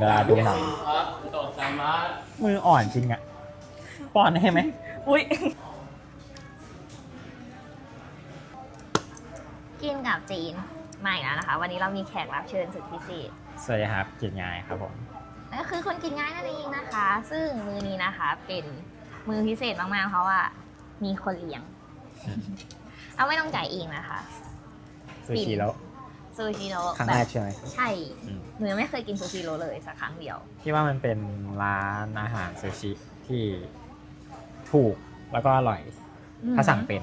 เวลาดูหนังครับโตไซมัสมืออ่อนจริงอะป้อนให้ไหมอุ้ยกินกับจีนมาอีกแล้วนะคะ วันนี้เรามีแขกรับเชิญสุดพิเศษสวัสดีครับกินง่ายครับผมนั่นก็คือคนกินง่ายนั่นเองนะคะ ซึ่งมือนี้นะคะเป็นมือพิเศษมากๆเพราะว่า มีคนเลี้ยง เอาไม่ต้องจ่ายเองนะคะ ซูชิแล้ว ซูชิโร่ครั้งแบแรกบใช่ไหม ใช่อืม หนูยังไม่เคยกินซูชิโร่เลยสักครั้งเดียว พี่ว่ามันเป็นร้านอาหารซูชิที่ถูกแล้วก็อร่อยถ้าสั่งเป็น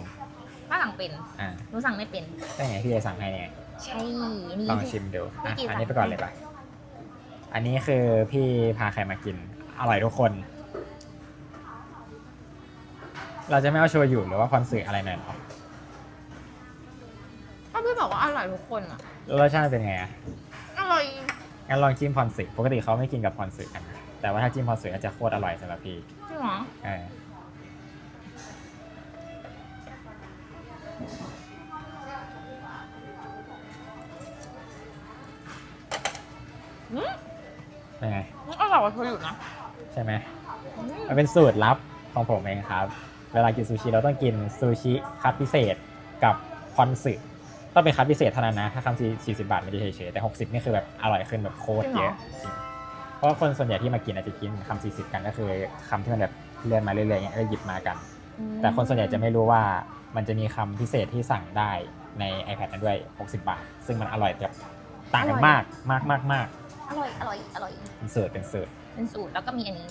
ถ้าสั่งเป็นอ่าหนูสั่งไม่เป็น ได้ไงพี่จะสั่งให้เนี่ย ใช่นี่ ลองชิมดูพี่อะกินอันนี้สั่งไปก่อนเลยปะอันนี้คือพี่พาใครมากิน อร่อยทุกคน เราจะไม่เอาโชยุหรือว่าคอนสึอะไรหน่อยหรอก็พี่บอกว่าอร่อยทุกคนอะ แล้วรสชาติเป็นไงอะอร่อยงั้นลองจิ้มพรสึปกติเขาไม่กินกับพรสึกันแต่ว่าถ้าจิ้มพรสึอาจจะโคตรอร่อยสำหรับพี่จริงเหรอเอออืมเป็นไงอร่อยกว่าโชยุนะใช่ไหมอืมมันเป็นสูตรลับของผมเองครับ เวลากินซูชิเราต้องกินซูชิคัพพิเศษกับคอนสึ ต้องเป็นคัพพิเศษเท่านั้นนะ ถ้าคำสี่สิบาทไม่ได้เฉยๆแต่ 60 นี่คือแบบอร่อยขึ้นแบบโคตรเยอะจริงเพราะว่าคนส่วนใหญ่ที่มากินอาจจะกินคำสี่สิบกันก็คือคำที่มันแบบเลื่อนมาเรื่อยๆอย่างเงี้ยก็หยิบมากัน แต่คนส่วนใหญ่จะไม่รู้ว่ามันจะมีคำพิเศษที่สั่งได้ใน iPad นั้นด้วย 60 บาท ซึ่งมันอร่อยแบบต่างกันมากมากมากมากอร่อยอร่อยอร่อยเป็นสูตรเป็นสูตรเป็นสูตรแล้วก็มีอันนี้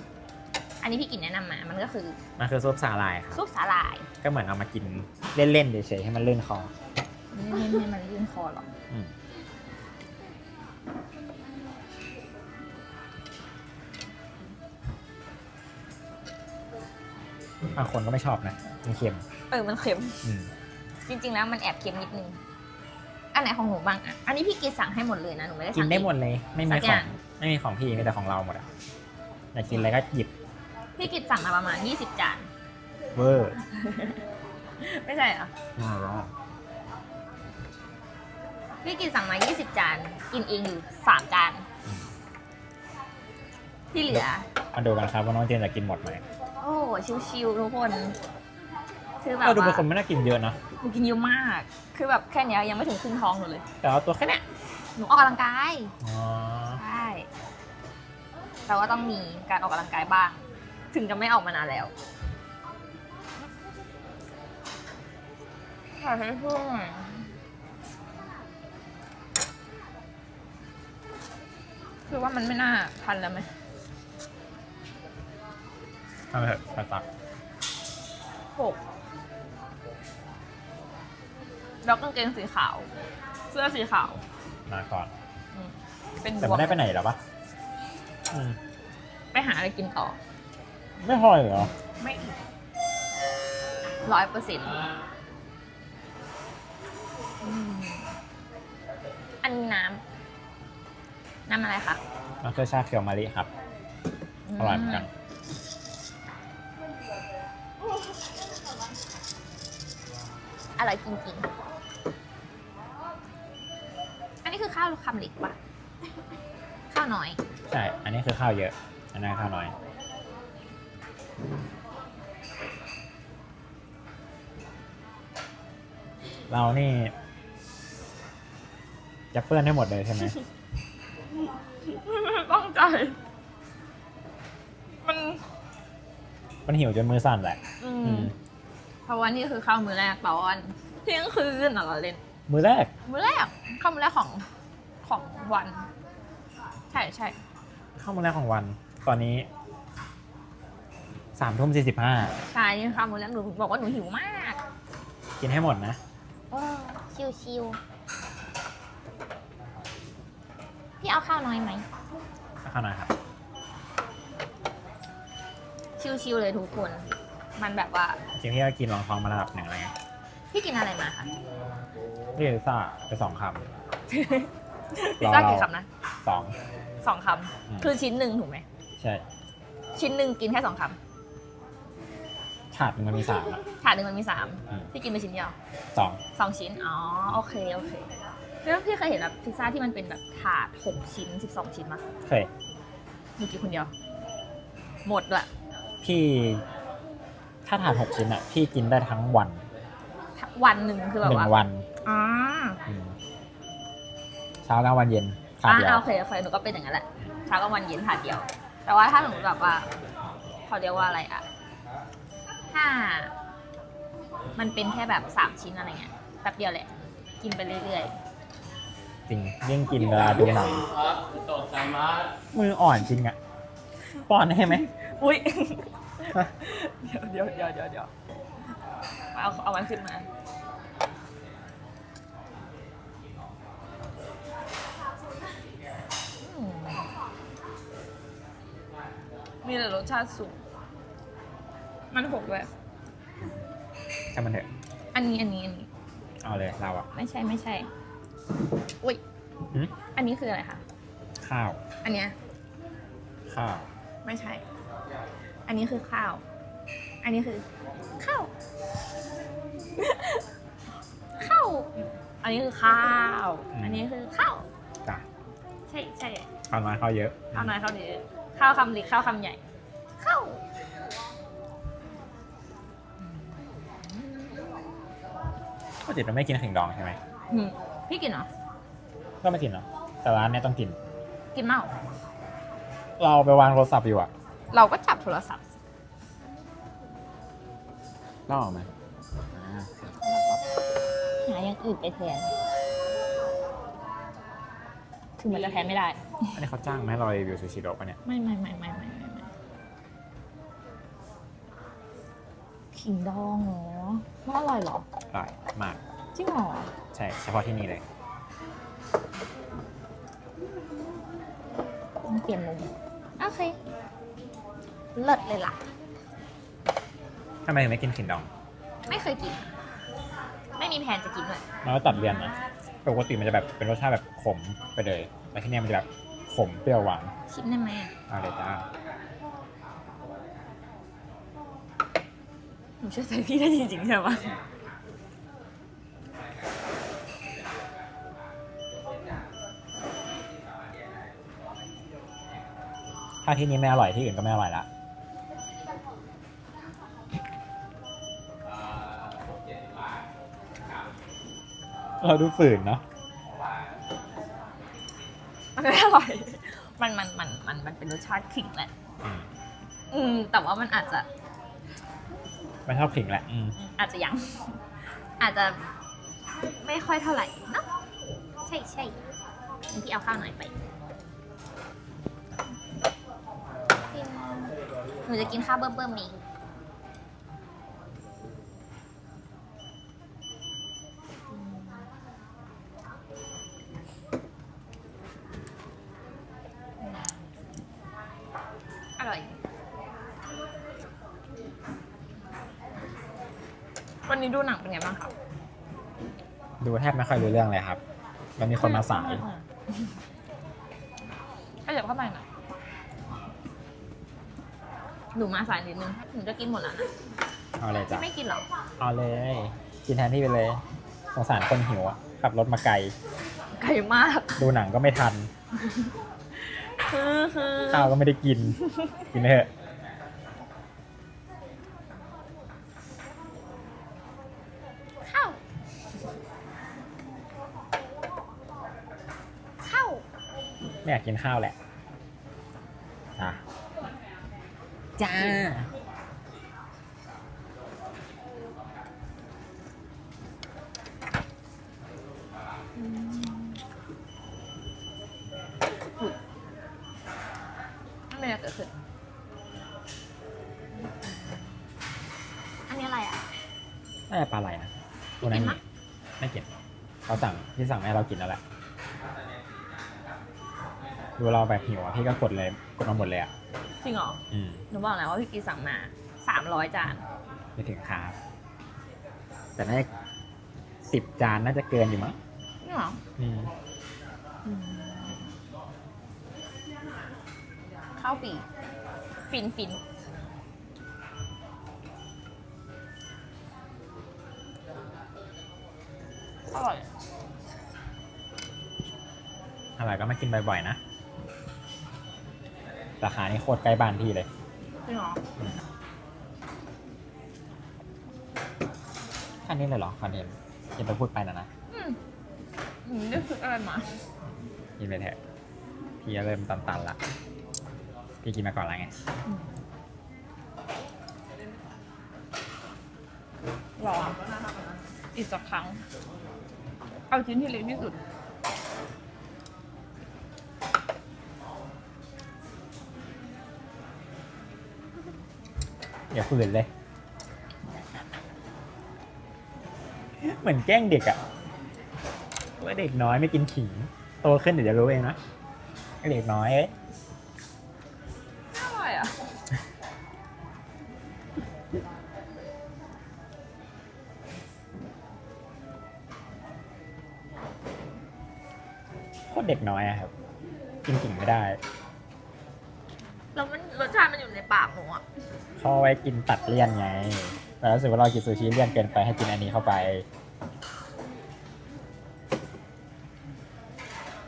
อันนี้พี่กินแนะนำมา มันก็คือมันคือซุปสาหร่ายครับซุปสาหร่าย ก็เหมือนเอามากินเล่นๆเฉยๆให้มันลื่นคอ ไม่ให้มันลื่นคอหรอกอืมบางคนก็ไม่ชอบนะมันเค็มเออมันเค็ม อืมจริง ๆ แล้วมันแอบเค็มนิดนึง อันไหนของหนูบ้างอะ อันนี้พี่กินสั่งให้หมดเลยนะ หนูไม่ได้กิสั่นงได้เองหมดเลย ไม่มีสักขอองย่างไม่มีของพี่มีแต่ของเราหมดอะอยากกินอะไรก็หยิบพี่กินสั่งมาประมาณ 20 จาน เวอร์ไม่ใช่เหรอน่ารัก พี่กินสั่งมา 20 จาน กินเองอยู่ 3 จาน ที่เหลือ มาดูกันครับว่าน้องเจนจะกินหมดไหมโอ้ชิวๆทุกคนคือแบบเออดูเป็นว่าคนไม่น่ากินเยอะนะ หนูกินเยอะมาก คือแบบแค่เนี้ยยังไม่ถึงครึ่งท้องหนูเลย แต่ว่าตัวแค่เนี้ยหนูออกกำลังกาย อ๋อ ใช่แต่ว่าต้องมีการออกกำลังกายบ้าง ถึงจะไม่ออกมานานแล้วขอให้ช่ว คือว่ามันไม่น่าทันแล้วไหมทำไปเถอะกระซักหกแล้วกางเกงสีขาว เสื้อสีขาวมาก่อน อืมเป็นแต่บวไม่กได้ไปไหนหรอปะอืมไปหาอะไรกินต่อ ไม่พอเลยเหรอ ไม่ร้อยเปอร์เซ็นต์อันนี้น้ำ น้ำอะไรคะมันคือชาเขียวมะลิครับ อร่อยเหมือนกัน อร่อยจริงๆ อันนี้คือข้าวคำเล็กปะข้าวน้อย ใช่ อันนี้คือข้าวเยอะ อันนั้นข้าวน้อย เรานี่จะเปื้อนให้หมดเลยใช่ไหม ต้องใจ มันมันหิวจนมือสั่นแหละอือืมมเพราะว่านี่คือข้าวมื้อแรกตอนเที่ยงคืนอะเราเล่น มือแรก มื้อแรกข้าวมื้อแรกของของวัน ใช่ใช่เข้ามือแรกของวัน ตอนนี้สามทุ่มสี่สิบห้าใช่นี่ข้าวมื้อแรกหนูบอกว่าหนูหิวมากกินให้หมดนะชิวชิว พี่เอาข้าวน้อยไหม ข้าวหน่อยครับ ชิวชิวเลยทุกคน มันแบบว่า จริงๆพี่ก็กินรองท้องมาระดับหนึ่งอะไรเงี้ยพี่กินอะไรมาคะ พี่พิซซ่าไปสองคพิซซ่ากี่คำนะำสอง สองคอืมำ คือชิ้นหนึ่งถูกไหม ใช่ชิ้นหนึ่งกินแค่สองคถาดหนึงมันมีสามอะำถาดหนึ่งมันมีสามอืมพี่กินไปชิ้นเดียวสองสองชิ้น อ๋อ โอเค โอเค แล้วพี่เคยเห็นแบบพิซซ่าที่มันเป็นแบบถาดหกชิ้นสิบสองชิ้นมั้ยเคยหนูกินคนเดียว หมดละพี่ถ้าทานหกชิ้นอะพี่กินได้ทั้งวันวันหนึ่งคือแบบหนึ่งว่าวันอ่าอืมเช้ากลางวันเย็นขาดอ่าเดียวโอเคโอเคหนูก็เป็นอย่างนั้นแหละเช้ากับวันเย็นถาดเดียว แต่ว่าถ้าหนูแบบว่าเขาเรียกว่าอะไรอะถ้า มันเป็นแค่แบบสามชิ้นอะไรเงี้ยแป๊บเดียวแหละ กินไปเรื่อย จริงยิ่งกินเวลาดูหนังครับตกใจมากมืออ่อนจริงอะป้อนให้ไหมๆอุ้ยเดี๋ยวเดี๋ยวเดี๋ยวเดี๋ยวเอาเอามันขึ้นมาอืมมีแต่รสชาติสูง มันหกด้วยช่างมันเถอะ อันนี้อันนี้อันนี้ เอาเลยเราอะไม่ใช่ไม่ใช่ อุ้ย หืมอันนี้คืออะไรคะ ข้าว อันเนี้ยข้าว ไม่ใช่ อันนี้คือข้าว อันนี้คือข้าว ข้าว อันนี้คือข้าวอันนี้คือข้าว จ้ะใช่ใช่ข้าวน้อยข้าวเยอะข้าวน้อยข้าวเยอะข้าวคำเล็กข้าวคำใหญ่ ข้าวปกติเราไม่กินขิงดองใช่ไหมหืมพี่กินเหรอ ก็ไม่กินเนาะแต่ร้านเนี้ยต้องกิน กินเมา เราไปวางโทรศัพท์อยู่อะเราก็จับโทรศัพท์ล่อออกไหมหาอย่างอื่นไปแทน ถึงมันจะแทนไม่ได้ อันนี้เขาจ้างมาให้เรารีวิวซูชิโร่ปะเนี่ยไม่ไม่ไม่ไม่ไม่ไม่ไม่ขิงดองเหรอมันอร่อยเหรออร่อยมาก จริงเหรอ ใช่ เฉพาะที่นี่เลย ปลี่ยนมุม โอเค เลิศเลยล่ะ ทำไมถึงไม่กินขิงดองไม่เคยกิน ไม่มีแผนจะกินเลยมันก็ตัดเลี่ยนนะปกติมันจะแบบเป็นรสชาติแบบขมไปเลยแต่ที่เนี่ยมันจะแบบขมเปรี้ยวหวานชิมได้ไหมอะเอาเลยจ้าหนูเชื่อใจพี่ได้จริงๆใช่ปะ ถ้าที่นี้ไม่อร่อยที่อื่นก็ไม่อร่อยละเราดูฝืนเนาะมันไม่อร่อย มันมันมันมันมันเป็นรสชาติขิงแหละ อืมอืมแต่ว่ามันอาจจะ ไม่ชอบขิงแหละอืมอืม อาจจะยัง อาจจะไม่ค่อยเท่าไหร่เนาะ ใช่ใช่งั้นพี่เอาข้าวหน่อยไป หนูจะกินข้าวเบิ่มเบิ่มๆนี้อร่อย วันนี้ดูหนังเป็นไงบ้างครับดูแทบไม่ค่อยรู้เรื่องเลยครับ มันมีคนมาสายก็เดี๋ยวเข้าไปหน่อย หนูมาสายนิดนึงหนูจะกินหมดแล้วนะเอาเลยจ้ะพี่ไม่กินเหรอเอาเลย กินแทนที่ไปเลย สงสารคนหิวอะขับรถมาไกล ไก่มากดูหนังก็ไม่ทัน คือคือข้าวก็ไม่ได้กิน กินไปเถอะข้าวข้าวไม่อยากกินข้าวแหละ จ้า จ้า ไม่มีอะไรเกิดขึ้น อันนี้อะไรอะ น่าจะปลาไหลนะตัวนั้นกินมีปะไม่กินเขาสั่งพี่สั่งให้เรากินแล้วแหละดูเราแบบหิวอะพี่ก็กดเลยกดมาหมดเลยอะ จริงเหรออืมหนูบอกแล้วว่าพี่กีสั่งมาสามร้อยจาน ไม่ถึงครับ แต่น่าสิบจานน่าจะเกินอยู่มั้งนี่เหรออืมข้าวปีฟินฟินอร่อยอะไรก็ไม่กินบ่อยๆนะ ราคานี่โคตรใกล้บ้านพี่เลยจริงเหรอแค่นี้เลยเหรอคอนเทนต์ยังไปพูดไปนะนะอืมอืมได้คิดอะไรมากินไปเถอะพี่ก็เริ่มตันๆละพี่กินมาก่อนแล้วไงรออีกสักครั้ง เอาชิ้นที่เล็กที่สุด อย่าฝืนเลย เหมือนแกล้งเด็กอะว่าเด็กน้อยไม่กินขิง โตขึ้นเดี๋ยวจะรู้เองนะไอ้เด็กน้อยเอ้ยอร่อยอะโคตรเด็กน้อยอะครับ กินขิงไม่ได้แล้วมัน รสชาติมันอยู่ในปากหนูอะเขาเอาไว้กินตัดเลี่ยนไงแต่รู้สึกว่าเรากินซูชิเลี่ยนเกินไปให้กินอันนี้เข้าไป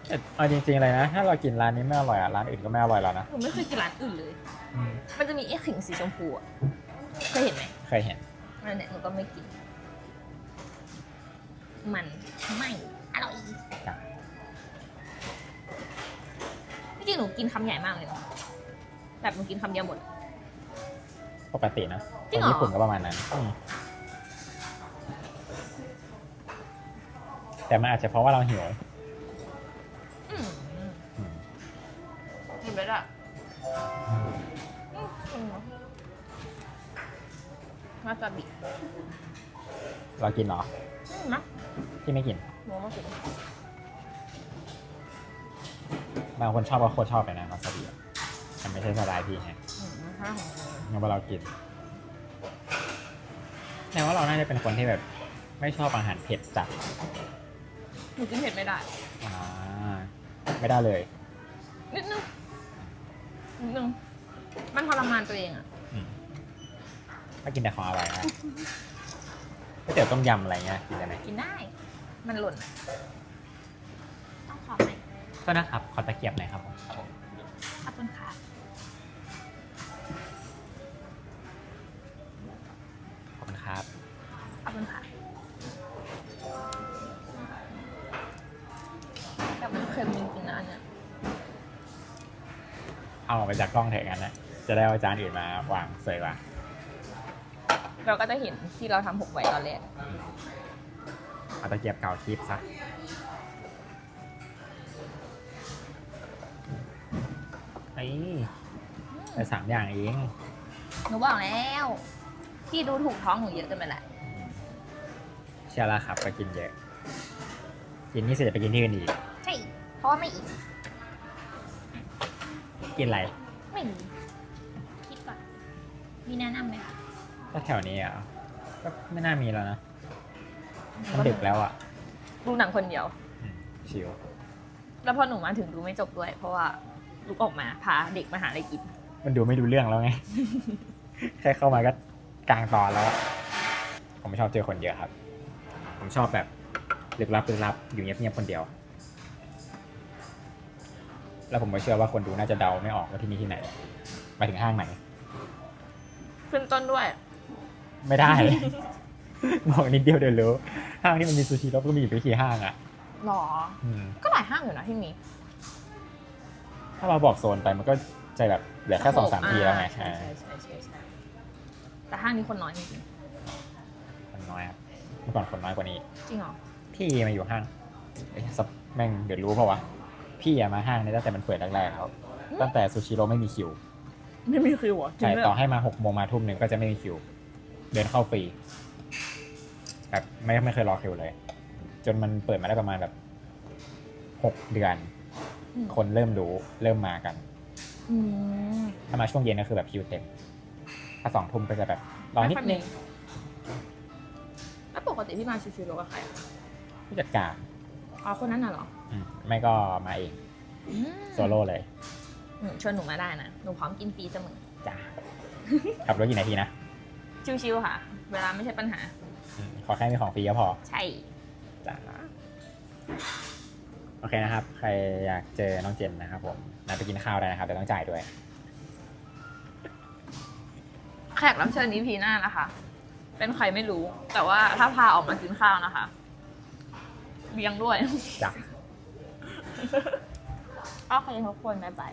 แต่เอาจริงๆเลยนะ ถ้าเรากินร้านนี้ไม่อร่อยอะร้านอื่นก็ไม่อร่อยแล้วนะหนูไม่เคยกินร้านอื่นเลยมันจะมีไอ้ขิงสีชมพูอะเคยเห็นไหมเคยเห็นนั่นเนี่ยหนูก็ไม่กิน มันไม่อร่อยจ้ะจริงๆหนูกินคำใหญ่มากเลยนะ แบบหนูกินคำเดียวหมด ปกตินะจริงคเหรอนญี่ปุ่นก็ประมาณนั้นอืมแต่มันอาจจะเพราะว่าเราหิวอืมอืมกินไปละวาซาบิเรากินเหรออืมนะที่ไม่กินหนูมากินบางคนชอบก็โคตรชอบเลยนะวาซาบิอะ แต่ไม่ใช่สไตล์พี่ไงอืมนะคะของหนูงั้นว่าเรากินแสดงว่าเราน่าจะเป็นคนที่แบบ ไม่ชอบอาหารเผ็ดจัดหนูกินเผ็ดไม่ได้ อ่าไม่ได้เลย นิดนึง นิดนึง มันทรมานตัวเองอะอืมถ้ากินแต่ของอร่อยนะก๋วยเตี๋ยวต้มยำอะไรเงี้ยกินได้ไหมกินได้ มันหล่นอะต้องขอไหมโทษนะครับขอตะเกียบหน่อยครับผม ขอบคุณค่ะ ไปจากกล้องเถอะงั้นนะจะได้เอาจานอื่นมาวางสวยกว่าเราก็จะเห็นที่เราทำหกไว้ตอนแรกเอาตะเกียบเก่าคีบซะไอ้แต่สามอย่างเองหนูบอกแล้ว พี่ดูถูกท้องหนูเยอะเกินไปแหละเชื่อแล้วครับไปกินเยอะ กินนี่เสร็จจะไปกินที่อื่นอีก ใช่ เพราะว่าไม่อิ่มกินอะไร ไม่มีคิดก่อน มีแนะนำไหมคะก็แถวนี้อะก็ไม่น่ามีแล้วนะมันดึกแล้วอะดูหนังคนเดียว อืมชิวแล้วพอหนูมาถึงดูไม่จบด้วย เพราะว่าลุกออกมาพาเด็กมาหาอะไรกิน มันดูไม่ดูเรื่องแล้วไง แค่เข้ามาก็กลางตอนแล้วอะผมไม่ชอบเจอคนเยอะครับ ผมชอบแบบลึกลับลึกลับอยู่เงียบๆคนเดียว แล้วผมก็เชื่อว่าคนดูน่าจะเดาไม่ออกว่าที่นี่ที่ไหนหมายถึงห้างไหน ขึ้นต้นด้วย ไม่ได้ บอกนิดเดียวเดี๋ยวรู้ห้างที่มันมีซูชิแล้วก็มีอยู่ไม่กี่ห้างอะหรอ อืมก็หลายห้างอยู่นะที่มี ถ้าเราบอกโซนไปมันก็จะแบบเหลือแค่สองสามทีแล้วไงใช่ใช่ใช่ใช่ใช่แต่ห้างนี้คนน้อยจริงคนน้อยครับเมื่อก่อนคนน้อยกว่านี้ ๆจริงเหรอ พี่มาอยู่ห้างเอ้ยสับแม่งเดี๋ยวรู้เพราะวะ พี่อะมาห้างเนี่ยตั้งแต่มันเปิดแรกๆแล้วอืมตั้งแต่ซูชิโร่ไม่มีคิวไม่มีคิวเหรอจริใช่งด้วยต่อให้มาหกโมงมาทุ่มหนึ่งก็จะไม่มีคิว เดินเข้าฟรีแบบไม่ไม่เคยรอคิวเลย จนมันเปิดมาได้ประมาณแบบหกเดือน อืมคนเริ่มรู้เริ่มมากัน อืมถ้ามาช่วงเย็นก็คือแบบคิวเต็ม ถ้าสองทุ่มก็จะแบบรอนิดนึงแล้วปกติพี่มาชิวๆโรกับใครอะผู้จัดการ อ๋อคนนั้นน่ะเหรอไม่ก็มาเองอืโซโล่เลยอืมชวนหนูมาได้นะ หนูพร้อมกินฟรีเสมอ จ้า ขับรถกี่นาทีนะชิวๆค่ะ เวลาไม่ใช่ปัญหาขอแค่มีของฟรีก็พอ ใช่ จ้าโอเคนะครับ ใครอยากเจอน้องเจนนะครับผมนัดไปกินข้าวได้นะครับแต่ต้องจ่ายด้วย แขกรับเชิญนี้พีหน้านะคะ เป็นใครไม่รู้ แต่ว่าถ้าพาออกมากินข้าวนะคะ เลี้ยงด้วย จ้ะ ก็คือทุกคนบ๊ายบาย